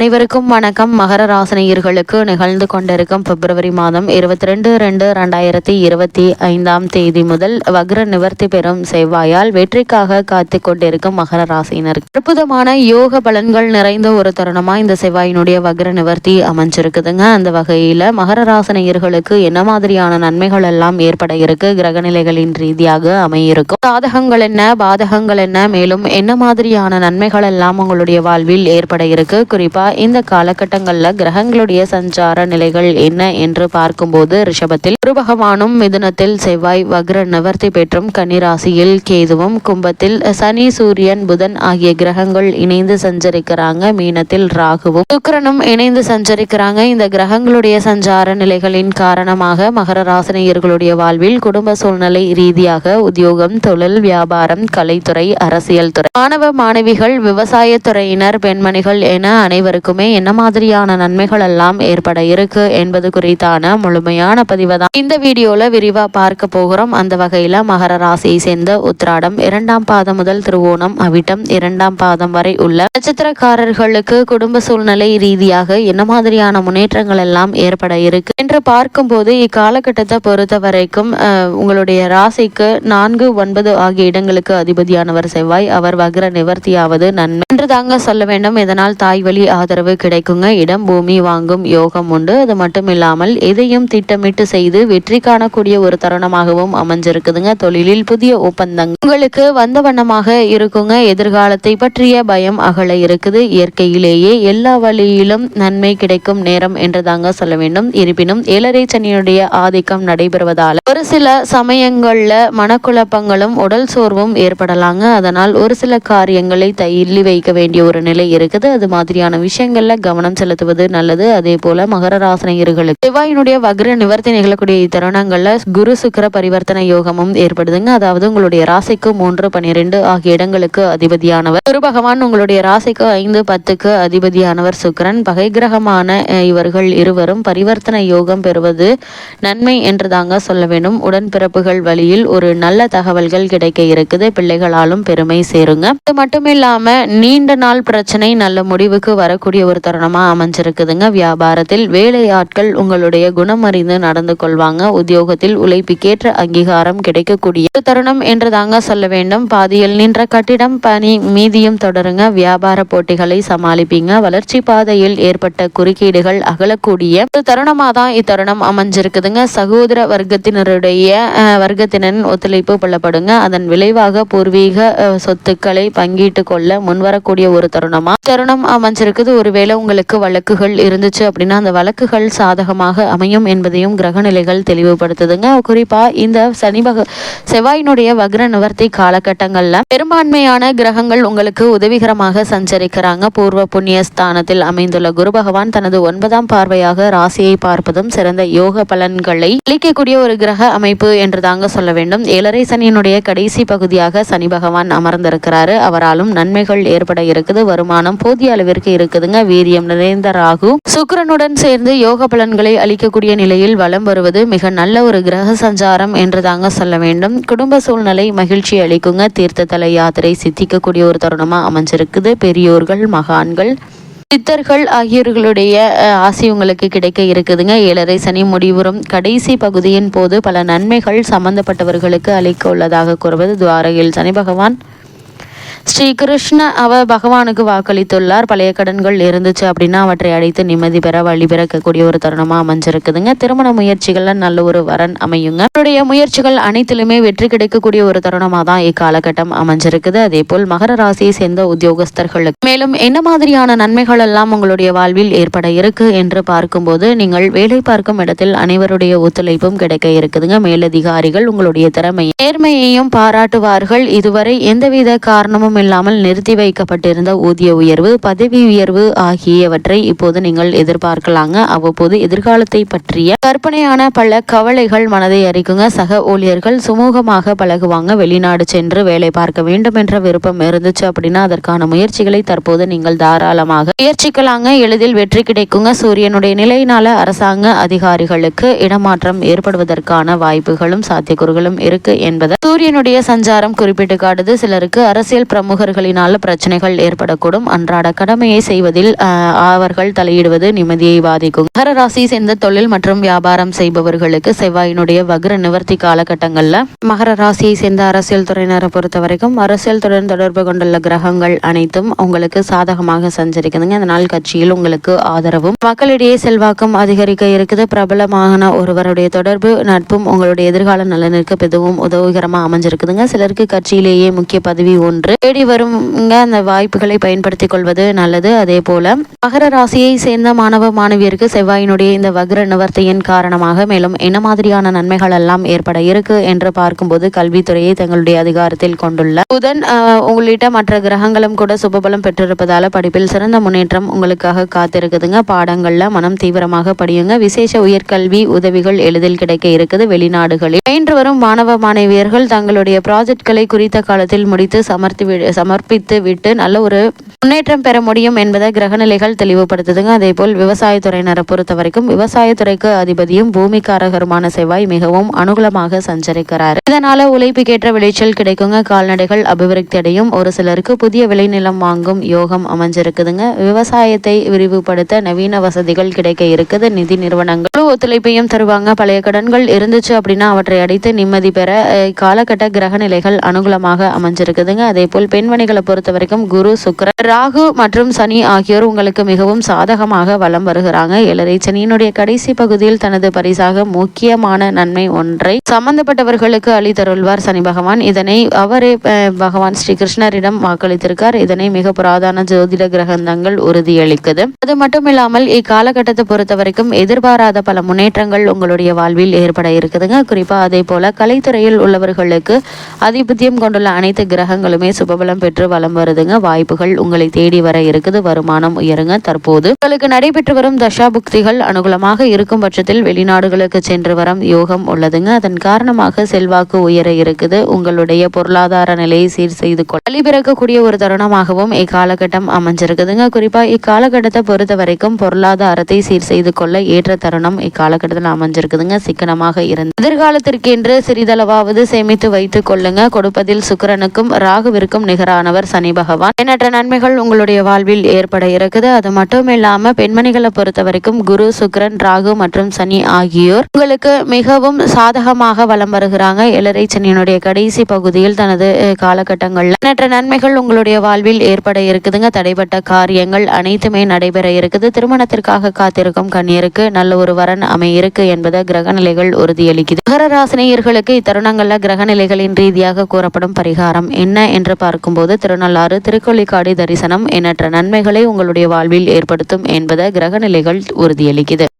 அனைவருக்கும் வணக்கம். மகர ராசினியர்களுக்கு நிகழ்ந்து கொண்டிருக்கும் பிப்ரவரி மாதம் இருபத்தி ரெண்டு ரெண்டு ரெண்டாயிரத்தி இருபத்தி ஐந்தாம் தேதி முதல் வக்ர நிவர்த்தி பெறும் செவ்வாயால் வெற்றிக்காக காத்து கொண்டிருக்கும் மகர ராசியினர் அற்புதமான யோக பலன்கள் நிறைந்த ஒரு தருணமா இந்த செவ்வாயினுடைய வக்ர நிவர்த்தி அமைஞ்சிருக்குதுங்க. அந்த வகையில மகர ராசினியர்களுக்கு என்ன மாதிரியான நன்மைகள் எல்லாம் ஏற்பட இருக்கு? கிரகநிலைகளின் ரீதியாக அமையிருக்கும். சாதகங்கள் என்ன? பாதகங்கள் என்ன? மேலும் என்ன மாதிரியான நன்மைகள் எல்லாம் உங்களுடைய வாழ்வில் ஏற்பட இருக்கு? குறிப்பா இந்த காலகட்டங்களில் கிரகங்களுடைய சஞ்சார நிலைகள் என்ன என்று பார்க்கும்போது ரிஷபத்தில் குரு பகவானும் மிதுனத்தில் செவ்வாய் வக்ர நிவர்த்தி பெற்றும் கன்னிராசியில் கேதுவும் கும்பத்தில் சனி சூரியன் புதன் ஆகிய கிரகங்கள் இணைந்து சஞ்சரிக்கிறாங்க. மீனத்தில் ராகுவும் சுக்கரனும் இணைந்து சஞ்சரிக்கிறாங்க. இந்த கிரகங்களுடைய சஞ்சார நிலைகளின் காரணமாக மகர ராசினியர்களுடைய வாழ்வில் குடும்ப சூழ்நிலை ரீதியாக உத்தியோகம் தொழில் வியாபாரம் கலைத்துறை அரசியல் துறை மாணவ மாணவிகள் விவசாயத்துறையினர் பெண்மணிகள் என அனைவரும் அனைவருக்குமே என்ன மாதிரியான நன்மைகள் எல்லாம் ஏற்பட இருக்கு என்பது குறித்தான முழுமையான பதிவை தான் இந்த வீடியோல விரிவா பார்க்க போகிறோம். அந்த வகையில மகர ராசியை சேர்ந்த உத்ராடம் இரண்டாம் பாதம் முதல் திருவோணம் அவிட்டம் இரண்டாம் பாதம் வரை உள்ள நட்சத்திரக்காரர்களுக்கு குடும்ப சூழ்நிலை ரீதியாக என்ன மாதிரியான முன்னேற்றங்கள் எல்லாம் ஏற்பட இருக்கு என்று பார்க்கும்போது இக்காலகட்டத்தை பொறுத்த வரைக்கும் உங்களுடைய ராசிக்கு நான்கு ஒன்பது ஆகிய இடங்களுக்கு அதிபதியானவர் செவ்வாய். அவர் வக்ர நிவர்த்தியாவது நன்மை. என்று தாங்க சொல்ல வேண்டும். இதனால் தாய் வழி ஆதரவு கிடைக்குங்க. இடம் பூமி வாங்கும் யோகம் உண்டு. அது மட்டும் இல்லாமல் எதையும் திட்டமிட்டு செய்து வெற்றி காணக்கூடிய ஒரு தருணமாகவும் அமைஞ்சிருக்குதுங்க. தொழிலில் புதிய ஒப்பந்தங்கள் உங்களுக்கு வந்த வண்ணமாக இருக்குங்க. எதிர்காலத்தை பற்றிய பயம் அகல இருக்குது. இயற்கையிலேயே எல்லா வழியிலும் நன்மை கிடைக்கும் நேரம் என்று தாங்க சொல்ல வேண்டும். இருப்பினும் ஏழரை சனியுடைய ஆதிக்கம் நடைபெறுவதால் ஒரு சில சமயங்கள்ல மனக்குழப்பங்களும் உடல் சோர்வும் ஏற்படலாங்க. அதனால் ஒரு சில காரியங்களை தள்ளி வைக்க வேண்டிய ஒரு நிலை இருக்குது. அது மாதிரியான விஷயம் விஷயங்கள்ல கவனம் செலுத்துவது நல்லது. அதே போல மகர ராசனையர்களுக்கு செவ்வாயினுடைய வக்ர நிவர்த்தி நிகழக்கூடிய தருணங்கள்ல குரு சுக்கர பரிவர்த்தனை யோகமும் ஏற்படுதுங்க. அதாவது உங்களுடைய ராசிக்கு மூன்று பனிரெண்டு ஆகிய இடங்களுக்கு அதிபதியானவர். குரு பகவான் உங்களுடைய ராசிக்கு ஐந்து பத்துக்கு அதிபதியானவர் சுக்கரன். பகை கிரகமான இவர்கள் இருவரும் பரிவர்த்தனை யோகம் பெறுவது நன்மை என்று தாங்க சொல்ல வேண்டும். உடன்பிறப்புகள் வழியில் ஒரு நல்ல தகவல்கள் கிடைக்க இருக்குது. பிள்ளைகளாலும் பெருமை சேருங்க. இது மட்டுமில்லாம நீண்ட நாள் பிரச்சனை நல்ல முடிவுக்கு வரக்கூடிய வரக்கூடிய ஒரு தருணமாக அமைஞ்சிருக்குதுங்க. வியாபாரத்தில் வேலை ஆட்கள் உங்களுடைய குணம் அறிந்து நடந்து கொள்வாங்க. உத்தியோகத்தில் உழைப்புக்கேற்ற அங்கீகாரம் கிடைக்கக்கூடிய தருணம் என்று தாங்க சொல்ல வேண்டும். பாதியில் நின்ற கட்டிடம் பணி மீதியும் தொடருங்க. வியாபார போட்டிகளை சமாளிப்பீங்க. வளர்ச்சி பாதையில் ஏற்பட்ட குறுக்கீடுகள் அகலக்கூடிய ஒரு தருணமாக தான் இத்தருணம் அமைஞ்சிருக்குதுங்க. சகோதர வர்க்கத்தினருடைய வர்க்கத்தினரின் ஒத்துழைப்பு கொள்ளப்படுங்க அதன் விளைவாக பூர்வீக சொத்துக்களை பங்கிட்டு கொள்ள முன்வரக்கூடிய ஒரு தருணமா தருணம் ஏதாவது ஒருவேளை உங்களுக்கு வழக்குகள் இருந்துச்சு அப்படின்னா அந்த வழக்குகள் சாதகமாக அமையும் என்பதையும் கிரகநிலைகள் தெளிவுபடுத்துதுங்க. குறிப்பா இந்த சனி பக செவ்வாயினுடைய வக்ர நிவர்த்தி காலகட்டங்கள்ல பெரும்பான்மையான கிரகங்கள் உங்களுக்கு உதவிகரமாக சஞ்சரிக்கிறாங்க. பூர்வ புண்ணிய ஸ்தானத்தில் அமைந்துள்ள குரு பகவான் தனது ஒன்பதாம் பார்வையாக ராசியை பார்ப்பதும் சிறந்த யோக பலன்களை அளிக்கக்கூடிய ஒரு கிரக அமைப்பு என்று தாங்க சொல்ல வேண்டும். ஏழரை சனியினுடைய கடைசி பகுதியாக சனி பகவான் அமர்ந்திருக்கிறாரு. அவராலும் நன்மைகள் ஏற்பட இருக்குது. வருமானம் போதிய அளவிற்கு இருக்குது. இருக்குதுங்க வீரியம் நிறைந்த ராகு. சுக்கரனுடன் சேர்ந்து யோக பலன்களை அளிக்கக்கூடிய நிலையில் வலம் வருவது மிக நல்ல ஒரு கிரக சஞ்சாரம் என்று தாங்க சொல்ல வேண்டும். குடும்ப சூழ்நிலை மகிழ்ச்சி அளிக்குங்க. தீர்த்த தலை யாத்திரை சித்திக்கக்கூடிய ஒரு தருணமா அமைஞ்சிருக்குது. பெரியோர்கள் மகான்கள் சித்தர்கள் ஆகியோர்களுடைய ஆசி உங்களுக்கு கிடைக்க இருக்குதுங்க. ஏழரை சனி முடிவுறும். கடைசி பகுதியின் போது பல நன்மைகள் சம்பந்தப்பட்டவர்களுக்கு அளிக்க உள்ளதாக கூறுவது துவாரகையில் சனி பகவான். ஸ்ரீகிருஷ்ண அவ பகவானுக்கு வாக்களித்துள்ளார். பழைய கடன்கள் இருந்துச்சு அப்படின்னா அவற்றை அடைத்து நிம்மதி பெற வழி பிறக்கக்கூடிய ஒரு தருணமாக அமைஞ்சிருக்குதுங்க. திருமண முயற்சிகளில் நல்ல ஒரு வரன் அமையுங்க. அவருடைய முயற்சிகள் அனைத்திலுமே வெற்றி கிடைக்கக்கூடிய ஒரு தருணமாக தான் இக்காலகட்டம் அமைஞ்சிருக்குது. அதே போல் மகர ராசியை சேர்ந்த உத்தியோகஸ்தர்களுக்கு மேலும் என்ன மாதிரியான நன்மைகள் எல்லாம் உங்களுடைய வாழ்வில் ஏற்பட இருக்கு என்று பார்க்கும்போது நீங்கள் வேலை பார்க்கும் இடத்தில் அனைவருடைய ஒத்துழைப்பும் கிடைக்க இருக்குதுங்க. மேலதிகாரிகள் உங்களுடைய திறமையை நேர்மையையும் பாராட்டுவார்கள். இதுவரை எந்தவித காரணமும் இல்லாமல் நிறுத்தி வைக்கப்பட்டிருந்த ஊதிய உயர்வு பதவி உயர்வு ஆகியவற்றை இப்போது நீங்கள் எதிர்பார்க்கலாங்க. அவ்வப்போது எதிர்காலத்தை பற்றிய கற்பனையான பல கவலைகள் மனதை அறிக்குங்க சக ஊழியர்கள் சுமூகமாக பழகுவாங்க. வெளிநாடு சென்று வேலை பார்க்க வேண்டும் என்ற விருப்பம் இருந்துச்சு அப்படின்னா அதற்கான முயற்சிகளை தற்போது நீங்கள் தாராளமாக முயற்சிக்கலாங்க. எளிதில் வெற்றி கிடைக்குங்க. சூரியனுடைய நிலையினால அரசாங்க அதிகாரிகளுக்கு இடமாற்றம் ஏற்படுவதற்கான வாய்ப்புகளும் சாத்தியக்கூறுகளும் இருக்கு என்பதை சூரியனுடைய சஞ்சாரம் குறிப்பிட்டு காட்டுது. சிலருக்கு அரசியல் பிரம பிரமுகர்களினால் பிரச்சனைகள் ஏற்படக்கூடும். அன்றாட கடமையை செய்வதில் அவர்கள் தலையிடுவது நிம்மதியை பாதிக்கும். மகர ராசி சேர்ந்த தொழில் மற்றும் வியாபாரம் செய்பவர்களுக்கு செவ்வாயினுடைய வக்ர நிவர்த்தி காலகட்டங்களில் மகர ராசியை சேர்ந்த அரசியல் துறையினரை பொறுத்த வரைக்கும் அரசியல் துறையின் தொடர்பு கொண்டுள்ள கிரகங்கள் அனைத்தும் உங்களுக்கு சாதகமாக சஞ்சரிக்குதுங்க. அதனால் கட்சியில் உங்களுக்கு ஆதரவும் மக்களிடையே செல்வாக்கும் அதிகரிக்க இருக்குது. பிரபலமான ஒருவருடைய தொடர்பு நட்பும் உங்களுடைய எதிர்கால நலனுக்கு பெதுவும் உதவிகரமாக அமைஞ்சிருக்குதுங்க. சிலருக்கு கட்சியிலேயே முக்கிய பதவி ஒன்று தேடி வருங்க. அந்த வாய்ப்புகளை பயன்படுத்திக் கொள்வது நல்லது. அதே போல மகர ராசியை சேர்ந்த மாணவ மாணவியருக்கு செவ்வாயினுடைய இந்த வக்ர நிவர்த்தியின் காரணமாக மேலும் என்ன மாதிரியான நன்மைகள் எல்லாம் ஏற்பட இருக்கு என்று பார்க்கும்போது கல்வித்துறையை தங்களுடைய அதிகாரத்தில் கொண்டுள்ள புதன் ஆஹ், உள்ளிட்ட மற்ற கிரகங்களும் கூட சுபபலம் பெற்றிருப்பதால படிப்பில் சிறந்த முன்னேற்றம் உங்களுக்காக காத்திருக்குதுங்க. பாடங்கள்ல மனம் தீவிரமாக படியுங்க. விசேஷ உயர்கல்வி உதவிகள் எளிதில் கிடைக்க இருக்குது. வெளிநாடுகளில் பயின்று வரும் மாணவ மாணவியர்கள் தங்களுடைய ப்ராஜெக்ட்களை குறித்த காலத்தில் முடித்து சமர்த்தி வி- சமர்ப்பித்து விட்டு நல்ல ஒரு முன்னேற்றம் பெற முடியும் என்பதை கிரகநிலைகள் தெளிவுபடுத்துதுங்க. அதே போல் விவசாயத்துறையினரை பொறுத்த வரைக்கும் விவசாயத்துறைக்கு அதிபதியும் பூமிக்காரகருமான செவ்வாய் மிகவும் அனுகூலமாக சஞ்சரிக்கிறார். இதனால உழைப்புக்கேற்ற விளைச்சல் கிடைக்குங்க. கால்நடைகள் அபிவிருத்தி அடையும். ஒரு சிலருக்கு புதிய விளைநிலம் வாங்கும் யோகம் அமைஞ்சிருக்குதுங்க. விவசாயத்தை விரிவுபடுத்த நவீன வசதிகள் கிடைக்க இருக்குது. நிதி நிறுவனங்கள் ஒத்துழைப்பையும் தருவாங்க. பழைய கடன்கள் இருந்துச்சு அப்படின்னா அவற்றை அடைத்து நிம்மதி பெற காலகட்ட கிரக நிலைகள் அனுகூலமாக அமைஞ்சிருக்குதுங்க. அதே போல் பெண்மணிகளை பொறுத்த வரைக்கும் குரு சுக்கரர் ராகு மற்றும் சனி ஆகியோர் உங்களுக்கு மிகவும் சாதகமாக வலம் வருகிறாங்க. ஏழரை சனியினுடைய கடைசி பகுதியில் தனது பரிசாக முக்கியமான நன்மை ஒன்றை சம்பந்தப்பட்டவர்களுக்கு அளித்தருள்வார் சனி பகவான். இதனை அவரே பகவான் ஸ்ரீ கிருஷ்ணரிடம் வாக்களித்திருக்கார். இதனை மிக புராதான ஜோதிட கிரகந்தங்கள் உறுதியளிக்குது. அது மட்டும் இல்லாமல் இக்காலகட்டத்தை பொறுத்த வரைக்கும் எதிர்பாராத பல முன்னேற்றங்கள் உங்களுடைய வாழ்வில் ஏற்பட இருக்குதுங்க. குறிப்பா அதே போல கலைத்துறையில் உள்ளவர்களுக்கு அதிபத்தியம் கொண்டுள்ள அனைத்து கிரகங்களுமே சுபபலம் பெற்று வலம் வருதுங்க. வாய்ப்புகள் உங்களை தேடி வர இருக்குது. வருமானம் உயருங்க. தற்போது உங்களுக்கு நடைபெற்று வரும் தசா புக்திகள் அனுகூலமாக இருக்கும் பட்சத்தில் வெளிநாடுகளுக்கு சென்று வரும் யோகம் உள்ளதுங்க. அதன் காரணமாக செல்வாக்கு உயர இருக்குது. உங்களுடைய பொருளாதார நிலையை சீர் செய்து கொள்ள பிறக்கக்கூடிய ஒரு தருணமாகவும் இக்காலகட்டம் அமைஞ்சிருக்குதுங்க. குறிப்பா இக்காலகட்டத்தை பொறுத்த வரைக்கும் பொருளாதாரத்தை சீர் செய்து கொள்ள ஏற்ற தருணம் இக்காலகட்டத்தில் அமைஞ்சிருக்குதுங்க. சிக்கனமாக இருந்து எதிர்காலத்திற்கென்று சிறிதளவாவது சேமித்து வைத்துக் கொள்ளுங்க. கொடுப்பதில் சுக்கிரனுக்கும் ராகுவிற்கும் நிகரானவர் சனி பகவான். எண்ணற்ற நன்மைகள் உங்களுடைய வாழ்வில் ஏற்பட இருக்குது. அது மட்டும் இல்லாம பெண்மணிகளை பொறுத்த வரைக்கும் குரு சுக்ரன் ராகு மற்றும் சனி ஆகியோர் உங்களுக்கு மிகவும் சாதகமாக வலம் வருகிறாங்க. இளரை சனியினுடைய கடைசி பகுதியில் தனது காலகட்டங்கள்ல எண்ணற்ற நன்மைகள் உங்களுடைய வாழ்வில் ஏற்பட இருக்குதுங்க. தடைப்பட்ட காரியங்கள் அனைத்துமே நடைபெற இருக்குது. திருமணத்திற்காக காத்திருக்கும் கண்ணியருக்கு நல்ல ஒரு வரன் அமையிருக்கு என்பதை கிரகநிலைகள் உறுதியளிக்குது. மகர ராசினியர்களுக்கு இத்தருணங்கள்ல கிரகநிலைகளின் ரீதியாக கூறப்படும் பரிகாரம் என்ன என்று பார்க்கும்போது திருநள்ளாறு திருக்கொள்ளிக்காடு தரிசனம் எண்ணற்ற நன்மைகளை உங்களுடைய வாழ்வில் ஏற்படுத்தும் என்பதை கிரகநிலைகள் உறுதியளிக்குது.